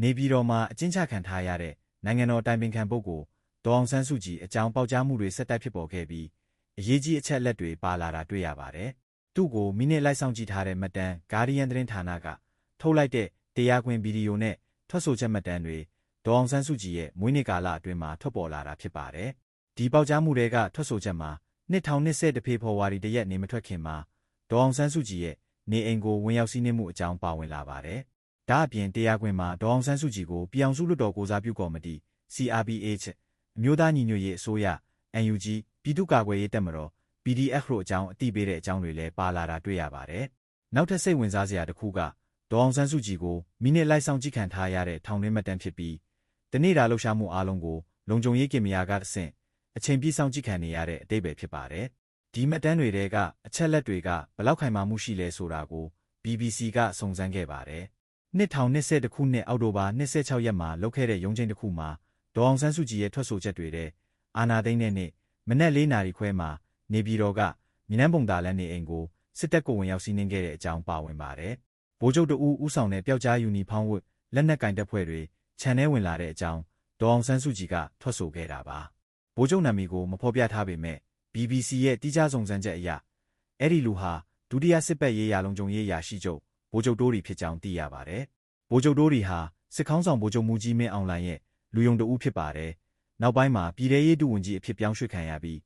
နေပြည်တော်မှာအကျဉ်းချခံထားရတဲ့နိုင်ငံတော်တိုင်ပင်ခံပုဂ္ဂိုလ်ဒေါအောင်ဆန်းစုကြည်အကြောင်းပေါက်ကြားမှုတွေဆက်တိုက်ဖြစ်ပေါ်ခဲ့ပြီးအရေးကြီးအချက်လက်တွေပါလာတာတွေ့ရပါတယ်။သူ့ကိုမိနစ်လိုက်ဆောင်ကြည့်ထားတဲ့မှတ်တမ်း Guardian သတင်းဌာနကထုတ်လိုက်တဲ့တရားခွင်ဗီဒီယိုနဲ့ထွက်ဆိုချက်မှတ်တမ်းတွေဒေါအောင်ဆန်းစုကြည်ရဲ့မွေးနေ့ကာလအတွင်းမှာထွက်ပေါ်လာတာဖြစ်ပါတယ်။ဒီပေါက်ကြားမှုတွေကထွက်ဆိုချက်မှာနှစ်ထောင်နှစ်ဆယ်တဖေဖော်ဝါရီတရက်နေမထွက်ခင်မှာဒေါအောင်ဆန်းစုကြည်ရဲ့နေအိမ်ကိုဝင်ရောက်စီးနင်းမှုအကြောင်းပါဝင်လာပါတယ်။ ဒါအပြင်တရားခွင်မှာဒေါအောင်ဆန်းစုကြည်ကိုပြောင်စုလွတ်တော်ကိုစားပြုကော်မတီ CRPH အမျိုးသားညီညွတ်ရေးအစိုးရ NUG ပြည်သူ့ကာကွယ်ရေးတပ်မတော် PDF တို့အကြောင်းအသိပေးတဲ့အကြောင်းတွေလည်းပါလာတာတွေ့ရပါတယ်။နောက်ထပ်စိတ်ဝင်စားစရာတစ်ခုကဒေါအောင်ဆန်းစုကြည်ကိုမိနစ်လိုက်ဆောင်ကြည့်ခံထားရတဲ့ထောင်တွင်းမှတ်တမ်းဖြစ်ပြီးတနေ့တာလှုပ်ရှားမှုအားလုံးကိုလုံခြုံရေးကင်မရာကတဆင့်အချိန်ပြည့်ဆောင်ကြည့်ခံနေရတဲ့အတိတ်ပဲဖြစ်ပါတယ်။ဒီမှတ်တမ်းတွေတဲကအချက်လက်တွေကဘလောက်ခိုင်မာမှုရှိလဲဆိုတာကို BBC ကစုံစမ်းခဲ့ပါတယ်။ နှစ်ထောင်နှစ်ဆယ်တခုနှစ်အောက်တိုဘာ26ရက်မှာလုပ်ခဲ့တဲ့ရုံးချိန်တစ်ခုမှာဒေါအောင်ဆန်းစုကြည်ရဲ့ထွက်ဆိုချက်တွေတဲ့အာနာသိန်းတဲ့နေ့မနက်၄နာရီခွဲမှာနေပြည်တော်ကမြနန်းပုံသာလန်းနေအိမ်ကိုစစ်တပ်ကဝင်ရောက်စီးနင်းခဲ့တဲ့အကြောင်းပါဝင်ပါတယ်။ဗိုလ်ချုပ်တဦးဦးဆောင်တဲ့ပျောက်ကြားယူနီဖောင်းဝတ်လက်နက်ကင်တပ်ဖွဲ့တွေခြံထဲဝင်လာတဲ့အကြောင်းဒေါအောင်ဆန်းစုကြည်ကထွက်ဆိုခဲ့တာပါ။ဗိုလ်ချုပ်နာမည်ကိုမဖော်ပြထားပေမဲ့ BBC ရဲ့တိကျစုံစမ်းချက်အရအဲ့ဒီလူဟာဒုတိယစစ်ပတ်ရေးရာလုံခြုံရေးရာရှိချုပ် ဗိုလ်ချုပ်တိုးရီဖြစ်ကြောင်းသိရပါတယ်။ဗိုလ်ချုပ်တိုးရီဟာစစ်ခေါင်းဆောင်ဗိုလ်ချုပ်မူကြီးမင်းအောင်လှိုင်ရဲ့လူယုံတဦးဖြစ်ပါတယ်။နောက်ပိုင်းမှာပြည်ထရေးဒုဝန်ကြီးအဖြစ်ပြောင်းရွှေ့ခံရပြီး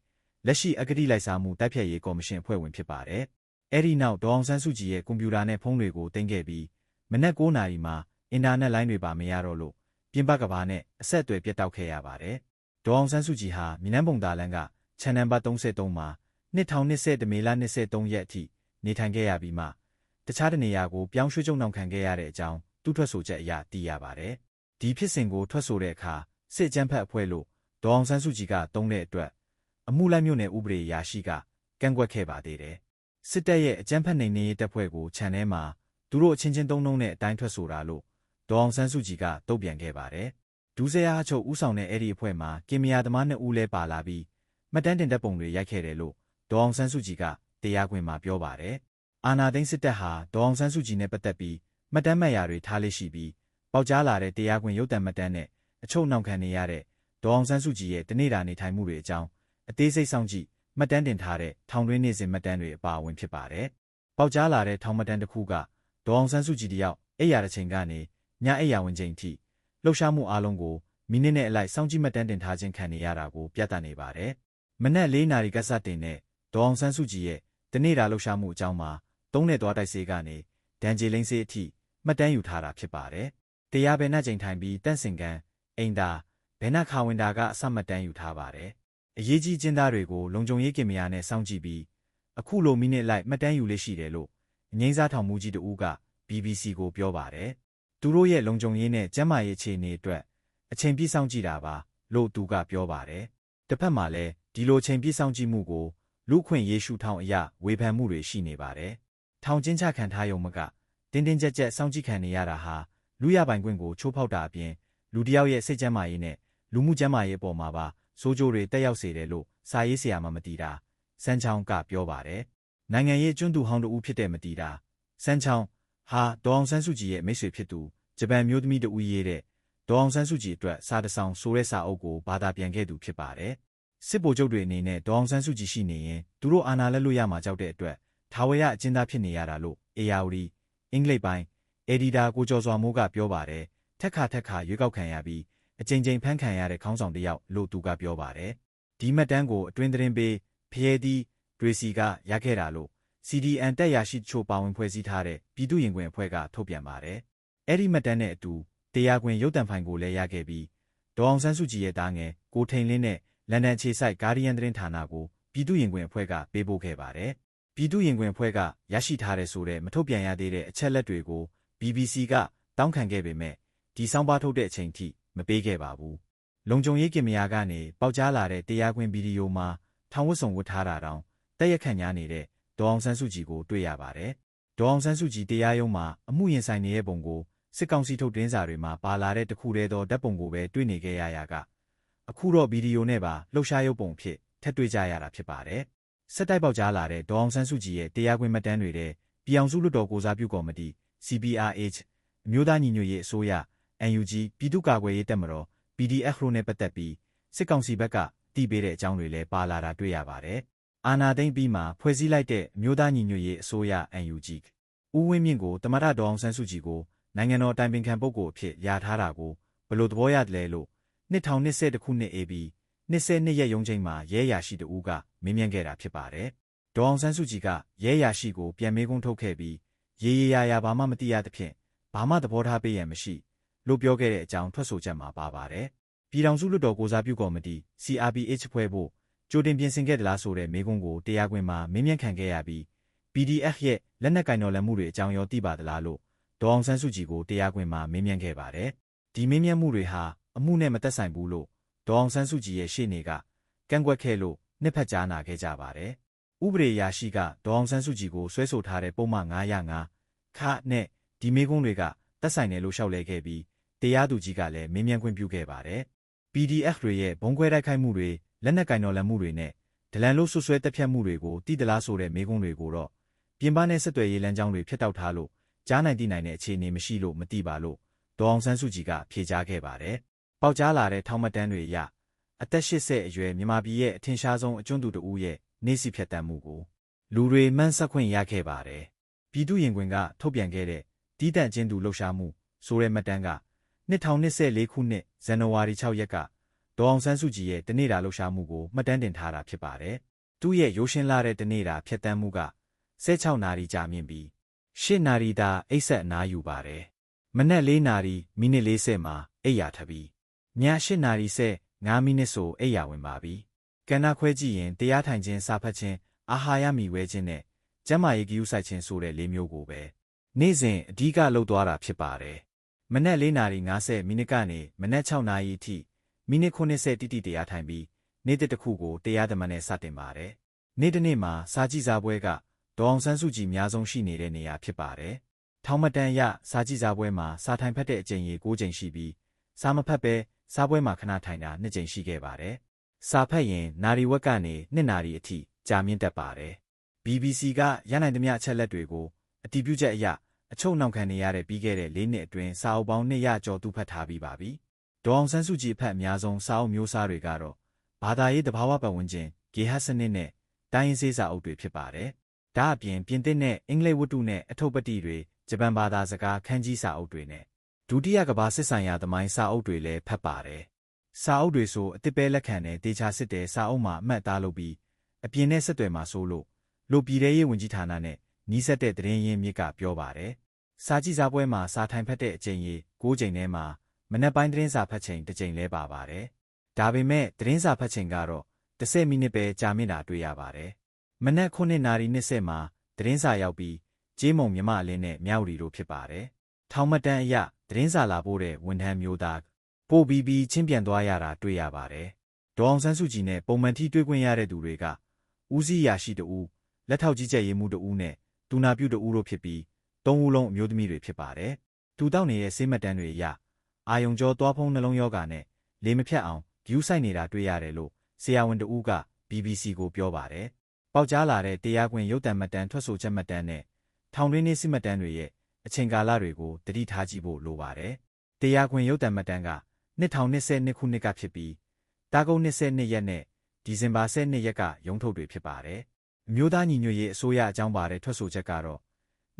လက်ရှိအဂတိလိုက်စားမှုတိုက်ဖျက်ရေးကော်မရှင်အဖွဲ့ဝင်ဖြစ်ပါတယ်။အဲဒီနောက်ဒေါအောင်ဆန်းစုကြည်ရဲ့ကွန်ပျူတာနဲ့ဖုန်းတွေကိုတင်ခဲ့ပြီးမနက်9နာရီမှာအင်တာနက်လိုင်းတွေပါမရတော့လို့ပြင်ပကဘာနဲ့အဆက်အသွယ်ပြတ်တောက်ခဲ့ရပါတယ်။ဒေါအောင်ဆန်းစုကြည်ဟာမြနန်းပုံသာလန်းကချန်နံပါတ်33မှာနှစ်ထောင်နှစ်တမေလ23ရက်အထိနေထိုင်ခဲ့ရပြီးမှ တခြားတနေရာကိုပြောင်းရွှေ့ကြုံနှောင်ခံခဲ့ရတဲ့အကြောင်းသူ့ထွက်ဆိုချက်အရသိရပါတယ်။ဒီဖြစ်စဉ်ကိုထွက်ဆိုတဲ့အခါစစ်ကြမ်းဖက်အဖွဲ့လို့ဒေါအောင်ဆန်းစုကြည်ကတုံးတဲ့အတွက်အမှုလိုက်မြို့နယ်ဥပဒေရာရှိကကန့်ကွက်ခဲ့ပါသေးတယ်။စစ်တပ်ရဲ့အကြမ်းဖက်နှိမ်နင်းရေးတပ်ဖွဲ့ကိုခြံထဲမှာသူတို့အချင်းချင်းသုံးနှုံးတဲ့အတိုင်းထွက်ဆိုတာလို့ဒေါအောင်ဆန်းစုကြည်ကတုံ့ပြန်ခဲ့ပါတယ်။ဒူးစရာအချုပ်ဥဆောင်တဲ့အဲ့ဒီအဖွဲ့မှာကင်မယာသမားနှစ်ဦးလဲပါလာပြီးမှတ်တမ်းတင်တဲ့ပုံတွေရိုက်ခဲ့တယ်လို့ဒေါအောင်ဆန်းစုကြည်ကတရားခွင်မှာပြောပါတယ်။ အာနာသိန်းစစ်တပ်ဟာဒေါအောင်ဆန်းစုကြည်နဲ့ပတ်သက်ပြီးမှတ်တမ်းမှတ်ရာတွေထားလေးရှိပြီးပေါက်ကြားလာတဲ့တရားခွင်ရုပ်သံမှတ်တမ်းနဲ့အချုပ်နှောင်ခံနေရတဲ့ဒေါအောင်ဆန်းစုကြည်ရဲ့တနေ့တာနေထိုင်မှုတွေအကြောင်းအသေးစိတ်စောင့်ကြည့်မှတ်တမ်းတင်ထားတဲ့ထောင်တွင်းနေစဉ်မှတ်တမ်းတွေအပါအဝင်ဖြစ်ပါတယ်။ပေါက်ကြားလာတဲ့ထောင်မှတ်တမ်းတစ်ခုကဒေါအောင်ဆန်းစုကြည်တယောက်အိယာတစ်ချိန်ကနေညအိယာဝင်ချိန်ထိလှုပ်ရှားမှုအလုံးကိုမိနစ်နဲ့အလိုက်စောင့်ကြည့်မှတ်တမ်းတင်ထားခြင်းခံနေရတာကိုပြသနေပါတယ်။မနက်၄နာရီကစတင်တဲ့ဒေါအောင်ဆန်းစုကြည်ရဲ့တနေ့တာလှုပ်ရှားမှုအကြောင်းမှာ သုံးနဲ့သွားတိုက်စေးကနေဒန်ဂျီလိန်စေးအထိမှတ်တမ်းယူထားတာဖြစ်ပါတယ်။တရားဘယ်နှချိန်ထိုင်ပြီးတန့်စင်ကန်အိမ်သာဘယ်နှခါဝင်တာကအစမှတ်တမ်းယူထားပါတယ်။အရေးကြီးကျင်းသားတွေကိုလုံခြုံရေးကင်မရာနဲ့စောင့်ကြည့်ပြီးအခုလိုမိနစ်လိုက်မှတ်တမ်းယူလေးရှိတယ်လို့အငိမ့်စားထောင်မှုကြီးတဦးက BBC ကိုပြောပါတယ်။သူတို့ရဲ့လုံခြုံရေးနဲ့ကျန်းမာရေးအခြေအနေအတွက်အချိန်ပြည့်စောင့်ကြည့်တာပါလို့သူကပြောပါတယ်။တစ်ဖက်မှာလည်းဒီလိုချိန်ပြည့်စောင့်ကြည့်မှုကိုလူခွင့်ရေးရှုထောင်အရဝေဖန်မှုတွေရှိနေပါတယ်။ ထောင်ကျင်းချခံထားရုံမကတင်းတင်းကြပ်ကြပ်စောင့်ကြည့်ခံနေရတာဟာလူရပိုင်ခွင့်ကိုချိုးဖောက်တာအပြင်လူတယောက်ရဲ့စိတ်ကျန်းမာရေးနဲ့လူမှုကျန်းမာရေးအပေါ်မှာပါစိုးကြိုးတွေတက်ရောက်စေတယ်လို့စာရေးဆရာမှမတီတာစန်းချောင်းကပြောပါတယ်။နိုင်ငံရေးကျွန်းသူဟောင်းတဦးဖြစ်တဲ့မတီတာစန်းချောင်းဟာဒေါအောင်ဆန်းစုကြည်ရဲ့မိတ်ဆွေဖြစ်သူဂျပန်မျိုးသမီးတဦးရေးတဲ့ဒေါအောင်ဆန်းစုကြည်အတွက်စာတစောင်ဆိုတဲ့စာအုပ်ကိုဘာသာပြန်ခဲ့သူဖြစ်ပါတယ်။စစ်ဗိုလ်ချုပ်တွေအနေနဲ့ဒေါအောင်ဆန်းစုကြည်ရှိနေရင်သူတို့အာဏာလက်လွတ်ရမှာကြောက်တဲ့အတွက် ထာဝရအကျဉ်းသားဖြစ်နေရတာလို့အေယာဝတီအင်္ဂလိပ်ပိုင်းအက်ဒီတာကိုကျော်စွာမိုးကပြောပါတယ်။ထက်ခါထက်ခါရွေးကောက်ခံရပြီးအကြိမ်ကြိမ်ဖမ်းခံရတဲ့ခေါင်းဆောင်တယောက်လို့သူကပြောပါတယ်။ဒီမှတ်တမ်းကိုအတွင်းသတင်းပေးဖျဲသီးဒရီစီကရခဲ့တာလို့ CDN တက်ရရှိချို့ပါဝင်ဖွဲ့စည်းထားတဲ့ပြည်သူ့ရင်ခွင်အဖွဲ့ကထုတ်ပြန်ပါတယ်။အဲ့ဒီမှတ်တမ်းနဲ့အတူတရားခွင်ရုပ်တံဖိုင်ကိုလည်းရခဲ့ပြီးဒေါအောင်ဆန်းစုကြည်ရဲ့တားငယ်ကိုထိန်လင်းနဲ့လန်ဒန်ခြေဆိုင်ဂါဒီယန်သတင်းဌာနကိုပြည်သူ့ရင်ခွင်အဖွဲ့ကပေးပို့ခဲ့ပါတယ်။ ပြည်သူ့ရင်ခွင်အဖွဲ့ကရရှိထားတဲ့ဆိုတဲ့မထုတ်ပြန်ရသေးတဲ့အချက်လက်တွေကို BBC ကတောင်းခံခဲ့ပေမဲ့ဒီစောင်းပါထုတ်တဲ့အချိန်ထိမပေးခဲ့ပါဘူး။လုံခြုံရေးကင်မရာကနေပေါက်ကြားလာတဲ့တရားခွင်ဗီဒီယိုမှာထောင်ဝတ်စုံဝတ်ထားတာတောင်တက်ရက်ခန့်ညာနေတဲ့ဒေါအောင်ဆန်းစုကြည်ကိုတွေ့ရပါတယ်။ဒေါအောင်ဆန်းစုကြည်တရားရုံးမှာအမှုရင်ဆိုင်နေတဲ့ပုံကိုစစ်ကောင်စီထုတ်တင်းစာတွေမှာပါလာတဲ့တခုတည်းသောဓာတ်ပုံကိုပဲတွေ့နေခဲ့ရရာကအခုတော့ဗီဒီယိုနဲ့ပါလှုပ်ရှားရုပ်ပုံဖြစ်ထက်တွေ့ကြရတာဖြစ်ပါတယ်။ စစ်တိုက်ပေါက်ကြားလာတဲ့ဒေါအောင်ဆန်းစုကြည်ရဲ့တရားခွင်မှတ်တမ်းတွေတဲ့ပြည်အောင်စုလွတ်တော်ကိုစားပြုကော်မတီ CPRH အမျိုးသားညီညွတ်ရေးအစိုးရ NUG ပြည်သူ့ကာကွယ်ရေးတပ်မတော် PDF တို့နဲ့ပတ်သက်ပြီးစစ်ကောင်စီဘက်ကတည်ပေးတဲ့အကြောင်းတွေလည်းပါလာတာတွေ့ရပါတယ်။အာနာသိမ့်ပြီးမှဖွဲ့စည်းလိုက်တဲ့အမျိုးသားညီညွတ်ရေးအစိုးရ NUG ဦးဝင်းမြင့်ကိုတမရတော်အောင်ဆန်းစုကြည်ကိုနိုင်ငံတော်တိုင်ပင်ခံပုဂ္ဂိုလ်အဖြစ်ယာထားတာကိုဘယ်လိုသဘောရတယ်လဲလို့2020ခုနှစ် AB 22ရက်ရုံးချိန်မှာရဲရရှိတူကမင်းမြန်းခဲ့တာဖြစ်ပါတယ်။ဒေါအောင်ဆန်းစုကြည်ကရဲရရှိကိုပြန်မေးခွန်းထုတ်ခဲ့ပြီးရေရေရာရာဘာမှမသိရသဖြင့်ဘာမှသဘောထားပေးရန်မရှိလို့ပြောခဲ့တဲ့အကြောင်းထွက်ဆိုချက်မှာပါပါတယ်။ပြည်ထောင်စုလွှတ်တော်ကိုစားပြုကော်မတီ CRPH ဖွဲ့ဖို့ကြိုတင်ပြင်ဆင်ခဲ့သလားဆိုတဲ့မေးခွန်းကိုတရားခွင်မှာမင်းမြန်းခံခဲ့ရပြီး PDF ရဲ့လက်နက်ကင်တော်လှန်မှုတွေအကြောင်းရောသိပါသလားလို့ဒေါအောင်ဆန်းစုကြည်ကိုတရားခွင်မှာမင်းမြန်းခဲ့ပါတယ်။ဒီမင်းမြန်းမှုတွေဟာအမှုနဲ့မသက်ဆိုင်ဘူးလို့ ဒေါအောင်ဆန်းစုကြည်ရဲ့ရှေ့နေကကန့်ကွက်ခဲ့လို့နှစ်ဖက်ကြားနာခဲ့ကြပါတယ်။ဥပဒေရာရှိကဒေါအောင်ဆန်းစုကြည်ကိုဆွဲဆိုထားတဲ့ပုံမှန်905ခနဲ့ဒီမေးခွန်းတွေကသက်ဆိုင်တယ်လို့ရှောက်လဲခဲ့ပြီးတရားသူကြီးကလည်းမင်းမြန်ခွင့်ပြုခဲ့ပါတယ်။ PDF တွေရဲ့ဘုံခွဲတိုက်ခိုက်မှုတွေလက်နက်ကင်တော်လှန်မှုတွေနဲ့ဒလန်လို့ဆွဆွဲတက်ဖြတ်မှုတွေကိုတိတလားဆိုတဲ့မေးခွန်းတွေကိုတော့ပြင်ပနဲ့ဆက်သွယ်ရေးလမ်းကြောင်းတွေဖျက်တောက်ထားလို့ကြားနိုင်တိနိုင်တဲ့အခြေအနေမရှိလို့မသိပါလို့ဒေါအောင်ဆန်းစုကြည်ကဖြေကြားခဲ့ပါတယ်။ ပေါက်ကြားလာတဲ့ထောင်မတန်းတွေအရအသက်80အရွယ်မြန်မာပြည်ရဲ့အထင်ရှားဆုံးအကျွန်းသူတဦးရဲ့နေစီဖြတ်တမ်းမှုကိုလူတွေမှန်းဆက်ခွင့်ရခဲ့ပါတယ်။ပြည်သူရင်ခွင်ကထုတ်ပြန်ခဲ့တဲ့တီးတန့်ချင်းသူလှုပ်ရှားမှုဆိုတဲ့မှတ်တမ်းက2024ခုနှစ်ဇန်နဝါရီ6ရက်ကဒေါအောင်ဆန်းစုကြည်ရဲ့တနေ့တာလှုပ်ရှားမှုကိုမှတ်တမ်းတင်ထားတာဖြစ်ပါတယ်။သူ့ရဲ့ရိုးရှင်းလာတဲ့တနေ့တာဖြတ်တမ်းမှုက16နာရီကြာမြင့်ပြီး8နာရီသာအိပ်ဆက်အနားယူပါတယ်။မနက်4နာရီမိနစ်40မှာအိပ်ရာထပြီး ည8နာရီ9မိနစ်ဆိုအိပ်ရာဝင်ပါပြီ။ကဏ္ဍခွဲကြည့်ရင်တရားထိုင်ခြင်းစာဖတ်ခြင်းအာဟာရမီဝဲခြင်းနဲ့ကျန်းမာရေးကိူးဆိုင်ခြင်းဆိုတဲ့လေးမျိုးကိုပဲနေ့စဉ်အဓိကလှုပ်သွားတာဖြစ်ပါတယ်။မနက်၄နာရီ50မိနစ်ကနေမနက်6နာရီအထိမိနစ်90တိတိတရားထိုင်ပြီးနေ့တစ်ခုကိုတရားသမန်နဲ့စတင်ပါတယ်။နေ့တစ်နေ့မှာစာကြည့်စာပွဲကဒေါအောင်ဆန်းစုကြည်များဆုံးရှိနေတဲ့နေရာဖြစ်ပါတယ်။ထောင်မတန်ရစာကြည့်စာပွဲမှာစာထိုင်ဖတ်တဲ့အကြိမ်ရေ9ကြိမ်ရှိပြီးစာမဖတ်ပဲ စားပွဲမှာခဏထိုင်တာ2ကြိမ်ရှိခဲ့ပါတယ်။စာဖတ်ရင်နာရီဝက်ကနေ2နာရီအထိကြာမြင့်တတ်ပါတယ်။ BBC ကရနိုင်သမျှအချက်လက်တွေကိုအတည်ပြုချက်အရအချုပ်နှောင်ခံနေရတဲ့ပြီးခဲ့တဲ့၄နှစ်အတွင်းစာအုပ်ပေါင်း200ကျော်သူဖတ်ထားပြီးပါပြီ။ဒေါအောင်ဆန်းစုကြည်အဖက်အများဆုံးစာအုပ်မျိုးစားတွေကတော့ဘာသာရေးတဘာဝပတ်ဝန်းကျင်ဂေဟစနစ်နဲ့တိုင်းရင်းစေးစာအုပ်တွေဖြစ်ပါတယ်။ဒါအပြင်ပြင်သစ်နဲ့အင်္ဂလိပ်ဝတ္ထုနဲ့အထုပ်ပတိတွေဂျပန်ဘာသာစကားခန်းကြီးစာအုပ်တွေနဲ့ ဒုတိယကဘာစစ်ဆိုင်ရာသမိုင်းစာအုပ်တွေလည်းဖတ်ပါတယ်။စာအုပ်တွေဆိုအစ်စ်ပဲလက်ခံတဲ့ဒေချာစစ်တဲ့စာအုပ်မှာအမှတ်သားလုပ်ပြီးအပြင်နဲ့ဆက်သွယ်မှာဆိုလို့လိုပြည်တဲ့ရေးဝန်ကြီးဌာနနဲ့နီးစပ်တဲ့သတင်းရင်းမြစ်ကပြောပါတယ်။စာကြည့်စာပွဲမှာစာထိုင်ဖတ်တဲ့အချိန်ကြီး၉ချိန်ထဲမှာမနက်ပိုင်းသတင်းစာဖတ်ချိန်တစ်ချိန်လဲပါပါတယ်။ဒါပေမဲ့သတင်းစာဖတ်ချိန်ကတော့10မိနစ်ပဲကြာမြင့်တာတွေ့ရပါတယ်။မနက်9နာရီ20မှာသတင်းစာရောက်ပြီးကျေးမုံမြမအလင်းနဲ့မြောက်ရီတို့ဖြစ်ပါတယ်။ထောင်မတန်းအရ သတင်းစာလာပို့တဲ့ဝန်ထမ်းမျိုးသားပို့ပြီးပြီးချင်းပြန်သွားရတာတွေ့ရပါတယ်။ဒေါအောင်ဆန်းစုကြည်နဲ့ပုံမှန်ထိတွေ့ခွင့်ရတဲ့သူတွေကဦးစီးရာရှိတဦးလက်ထောက်ကြီးကြပ်ရေးမှူးတဦးနဲ့တူနာပြုတဦးတို့ဖြစ်ပြီးသုံးဦးလုံးအမျိုးသမီးတွေဖြစ်ပါတယ်။တူတောက်နေတဲ့ဆေးမတန်းတွေအရအာယုံကျော်သွားဖုံးနှလုံးယောဂါနဲ့လေမဖြတ်အောင်ဂယူးဆိုင်နေတာတွေ့ရတယ်လို့ဆရာဝန်တဦးက BBC ကိုပြောပါတယ်။ပေါက်ကြားလာတဲ့တရားခွင်ရုပ်တံမှတ်တမ်းထွက်ဆိုချက်မှတ်တမ်းနဲ့ထောင်တွင်းနေစစ်မှတ်တမ်းတွေရဲ့ အချိန်ကာလတွေကိုတတိထားကြည့်ဖို့လိုပါတယ်။တရားခွင်ရုပ်တံမှတ်တမ်းက2022ခုနှစ်ကဖြစ်ပြီးတာကုန်း22ရက်နဲ့ဒီဇင်ဘာ12ရက်ကရုံးထုတ်တွေဖြစ်ပါတယ်။အမျိုးသားညီညွတ်ရေးအစိုးရအကြောင်းပါတဲ့ထွက်ဆိုချက်ကတော့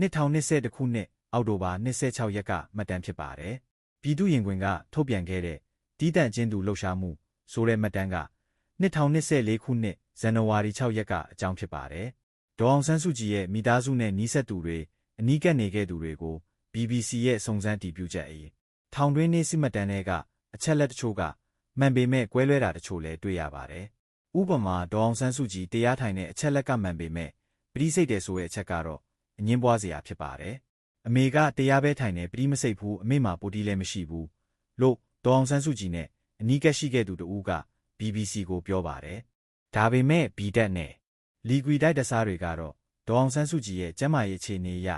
2022ခုနှစ်အောက်တိုဘာ26ရက်ကမှတ်တမ်းဖြစ်ပါတယ်။ပြည်သူ့ရင်ခွင်ကထုတ်ပြန်ခဲ့တဲ့တီးတန့်ချင်းသူလှုပ်ရှားမှုဆိုတဲ့မှတ်တမ်းက2024ခုနှစ်ဇန်နဝါရီ6ရက်ကအကြောင်းဖြစ်ပါတယ်။ဒေါအောင်ဆန်းစုကြည်ရဲ့မိသားစုနဲ့နီးစပ်သူတွေ အနီးကပ်နေခဲ့သူတွေကို BBC ရဲ့စုံစမ်းတည်ပြုချက်အရေးထောင်တွင်းနေစစ်မှတ်တမ်းတွေကအချက်လက်တချို့ကမှန်ပေမဲ့ကွဲလွဲတာတချို့လည်းတွေ့ရပါတယ်။ဥပမာဒေါအောင်ဆန်းစုကြည်တရားထိုင်တဲ့အချက်လက်ကမှန်ပေမဲ့ပရိစိတ်တယ်ဆိုတဲ့အချက်ကတော့အငင်းပွားစရာဖြစ်ပါတယ်။အမေကတရားပဲထိုင်တယ်ပရိမစိတ်ဘူးအမေမှာပိုတီးလည်းမရှိဘူးလို့ဒေါအောင်ဆန်းစုကြည်နဲ့အနီးကပ်ရှိခဲ့သူတူက BBC ကိုပြောပါတယ်။ဒါပေမဲ့ဘီတက်နဲ့လီကွီတိုက်တစားတွေကတော့ဒေါအောင်ဆန်းစုကြည်ရဲ့ကျမ်းမာရေးအခြေအနေအရ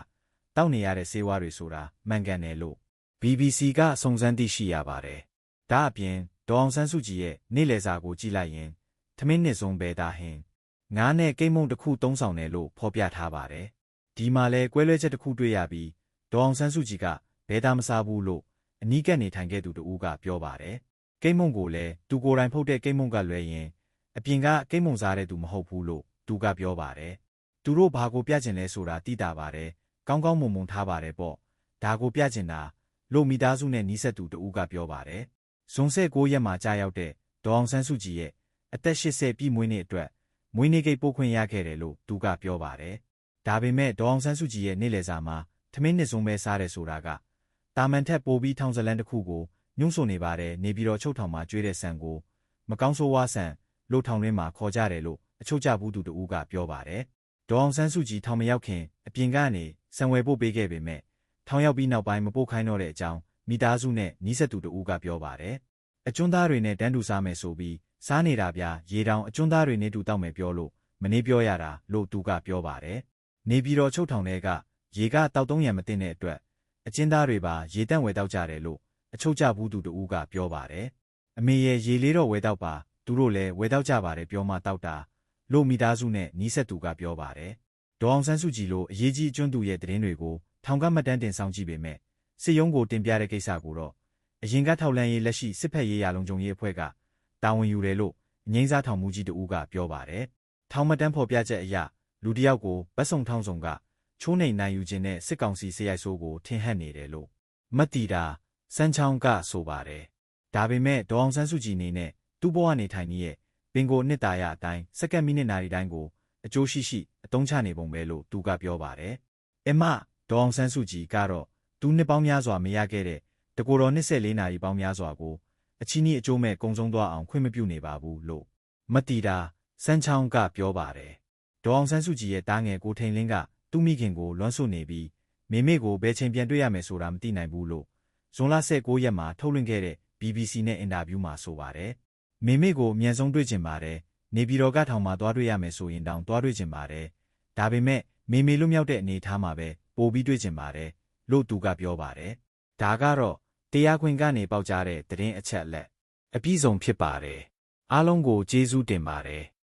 တောက်နေရတဲ့ဆေးဝါးတွေဆိုတာမှန်ကန်တယ်လို့ BBC ကစုံစမ်းသိရှိရပါတယ်။ဒါအပြင်ဒေါအောင်ဆန်းစုကြည်ရဲ့နေ့လည်စာကိုကြည့်လိုက်ရင်ထမင်းနှစ်စုံပဲတာဟင်ငါးနဲ့ကိမ့်မုံတစ်ခုသုံးဆောင်တယ်လို့ဖော်ပြထားပါတယ်။ဒီမှာလဲကွဲလွဲချက်တစ်ခုတွေ့ရပြီးဒေါအောင်ဆန်းစုကြည်ကဘဲသားမစားဘူးလို့အနီးကပ်နေထိုင်ခဲ့သူတဦးကပြောပါတယ်။ကိမ့်မုံကိုလည်းသူကိုယ်တိုင်ဖုတ်တဲ့ကိမ့်မုံကလွဲရင်အပြင်ကကိမ့်မုံစားတဲ့သူမဟုတ်ဘူးလို့သူကပြောပါတယ်။သူတို့ဘာကိုပြကျင်လဲဆိုတာသိတာပါတယ်။ ကောင်းကောင်းမွန်မွန်ထားပါတယ်ပေါ့။ဒါကိုပြကျင်တာလို့မိသားစုနဲ့နီးစပ်သူတဦးကပြောပါတယ်။ဇွန်ဆက်9ရက်မှာကြာရောက်တဲ့ဒေါအောင်ဆန်းစုကြည်ရဲ့အသက်80ပြည့်မွေးနေ့အတွက်မွေးနေ့ကိတ်ပို့ခွင့်ရခဲ့တယ်လို့သူကပြောပါတယ်။ဒါပေမဲ့ဒေါအောင်ဆန်းစုကြည်ရဲ့နေ့လယ်စာမှာထမင်းနှစ်စုံပဲစားတယ်ဆိုတာကတာမန်ထက်ပိုပြီးထောင်ဇလန်းတစ်ခုကိုညှို့ဆိုနေပါတယ်နေပြီးတော့ချုပ်ထောင်မှာကျွေးတဲ့ဆန်ကိုမကောင်းဆိုးဝါးဆန်လို့ထောင်ရင်းမှာခေါ်ကြတယ်လို့အချုပ်ကြဘူးသူတဦးကပြောပါတယ်။ဒေါအောင်ဆန်းစုကြည်ထောင်မရောက်ခင်အပြင်ကနေ ဆံဝယ်ပို့ပေးခဲ့ပေမဲ့ထောင်ရောက်ပြီးနောက်ပိုင်းမပို့ခိုင်းတော့တဲ့အကြောင်းမိသားစုနဲ့နီးစပ်သူတဦးကပြောပါတယ်။အကျွန်းသားတွေနဲ့တန်းတူစားမယ်ဆိုပြီးစားနေတာဗျာရေတောင်အကျွန်းသားတွေနဲ့တူတောက်မယ်ပြောလို့မနေပြောရတာလို့သူကပြောပါတယ်။နေပြီးတော့ချုပ်ထောင်တဲ့ကရေကတောက်သုံးရံမတင်တဲ့အတွက်အကျဉ်းသားတွေပါရေတန့်ဝယ်တောက်ကြတယ်လို့အချုပ်ကြဘူးသူတဦးကပြောပါတယ်။အမေရဲ့ရေလေးတော့ဝယ်တောက်ပါသူတို့လည်းဝယ်တောက်ကြပါတယ်ပြောမှတောက်တာလို့မိသားစုနဲ့နီးစပ်သူကပြောပါတယ်။ ဒေါအောင်ဆန်းစုကြည်လိုအရေးကြီးအကျွန်းသူရဲ့သတင်းတွေကိုထောင်ကမှတ်တမ်းတင်ဆောင်ကြည့်ပေမဲ့စစ်ရုံးကိုတင်ပြတဲ့ကိစ္စကိုတော့အရင်ကထောက်လန်းရေးလက်ရှိစစ်ဖက်ရေးရာလုံခြုံရေးအဖွဲ့ကတာဝန်ယူတယ်လို့အငိမ့်စားထောင်မှုကြီးတဦးကပြောပါတယ်။ထောင်မတန်းဖော်ပြချက်အရလူတယောက်ကိုဗတ်စုံထောင်းဆောင်ကချိုးနှိမ်နိုင်ယူခြင်းနဲ့စစ်ကောင်စီစရိုက်ဆိုးကိုထင်ဟပ်နေတယ်လို့မတ်တီတာစန်းချောင်းကဆိုပါတယ်။ဒါပေမဲ့ဒေါအောင်ဆန်းစုကြည်နေနဲ့သူ့ဘဝနေထိုင်နေတဲ့ပင်ကိုနှစ်တာရအတိုင်းစက္ကန့်မိနစ်နာရီတိုင်းကို အကျိုးရှိရှိအသုံးချနေပုံပဲလို့သူကပြောပါတယ်။အမဒေါအောင်ဆန်းစုကြည်ကတော့သူနှစ်ပေါင်းများစွာမရခဲ့တဲ့တကိုယ်တော်24နာရီပေါင်းများစွာကိုအချီးနှီးအကျိုးမဲ့ကုံဆုံးသွားအောင်ခွင့်မပြုနေပါဘူးလို့မတ်တီတာစန်းချောင်းကပြောပါတယ်။ဒေါအောင်ဆန်းစုကြည်ရဲ့တားငယ်ကိုထိန်လင်းကသူ့မိခင်ကိုလွမ်းဆွနေပြီးမေမေကိုဘယ်ချိန်ပြန်တွေ့ရမယ်ဆိုတာမသိနိုင်ဘူးလို့ဇွန်လ19ရက်မှာထုတ်လွှင့်ခဲ့တဲ့ BBC နဲ့အင်တာဗျူးမှာဆိုပါတယ်။မေမေကိုအမြန်ဆုံးတွေ့ကျင်ပါတယ်။ နေပြည်တော်ကထောင်မှာသွားတွေ့ရမယ်ဆိုရင်တောင်သွားတွေ့ကျင်ပါတယ်။ဒါပေမဲ့မေမေလွတ်မြောက်တဲ့အနေအထားမှာပဲပို့ပြီးတွေ့ကျင်ပါတယ်လို့သူကပြောပါတယ်။ဒါကတော့တရားခွင်ကနေပေါက်ကြားတဲ့သတင်းအချက်အလက်အပြည့်စုံဖြစ်ပါတယ်။အားလုံးကိုကျေးဇူးတင်ပါတယ်။